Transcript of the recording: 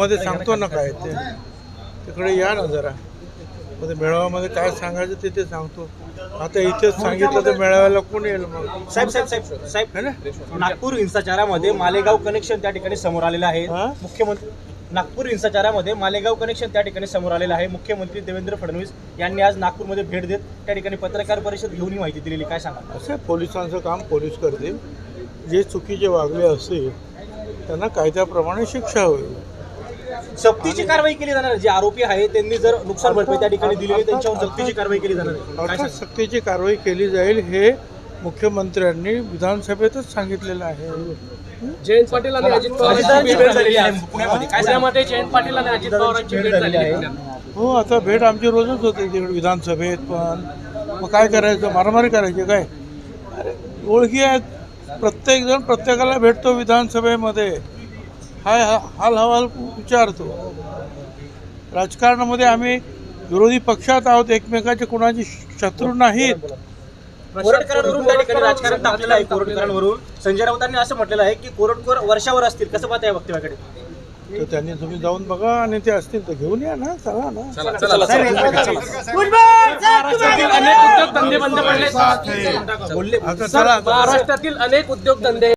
मध्ये सांगतो ना काय ते. तिकडे या ना जरा. मध्ये मेळाव्यामध्ये काय सांगायचं ते ते सांगतो. आता इथेच सांगितलं तर मेळाव्याला कोण येईल मग? साहेब साहेब साहेब साहेब है ना? नागपूर हिंसाचारामध्ये मालेगाव कनेक्शन त्या ठिकाणी समोर आलेलं आहे. हा? मुख्यमंत्री नागपूर हिंसाचारामध्ये मालेगाव कनेक्शन त्या ठिकाणी समोर आलेलं आहे. मुख्यमंत्री देवेंद्र फडणवीस यांनी आज नागपूरमध्ये भेट देत त्या ठिकाणी पत्रकार परिषद घेऊन ही माहिती दिलेली. काय सांगा असं आहे, पोलिसांचं काम पोलीस करतील. जे चुकीचे वागले असतील त्यांना कायद्याप्रमाणे शिक्षा होईल. सक्तीची कारवाई केली जाणार आहे. जे आरोपी आहे त्यांनी जर नुकसान भरपाई त्या ठिकाणी दिली त्यांच्यावर सक्तीची कारवाई केली जाणार आहे. काय अर्थात सांगा? सक्तीची कारवाई केली जाईल हे मुख्यमंत्र्यांनी विधानसभेतच सांगितलेलं आहे. जयंत पाटील आणि अजित पवार अजितदादांची भेट झालेली आहे. पुण्यामध्ये. काय सांगा? पुण्यामध्ये जयंत पाटील आणि अजित पवारांची भेट झालेली आहे. हो आता भेट आमची रोजच होते तिकडे विधानसभेत पण मग काय करायचं? मारामारी करायची काय? अरे ओळखी आहेत. प्रत्येक जण प्रत्येकाला भेटतो विधानसभेमध्ये. हाय हा हाल हवाल विचारतो. राजकारणामध्ये आम्ही विरोधी पक्षात आहोत एकमेकाचे कुणाचे शत्रू नाहीत. त्या ठिकाणी राजकारण टाकलेलं आहे संजय राऊतांनी असं म्हटलेलं आहे की कोरटकर वर्षावर असतील. कसं पाहता या वक्तव्याकडे? तर त्यांनी तुम्ही जाऊन बघा आणि ते असतील तर घेऊन या ना चला ना. महाराष्ट्रातील अनेक उद्योगधंदे बंद पडले आता चला. महाराष्ट्रातील अनेक उद्योगधंदे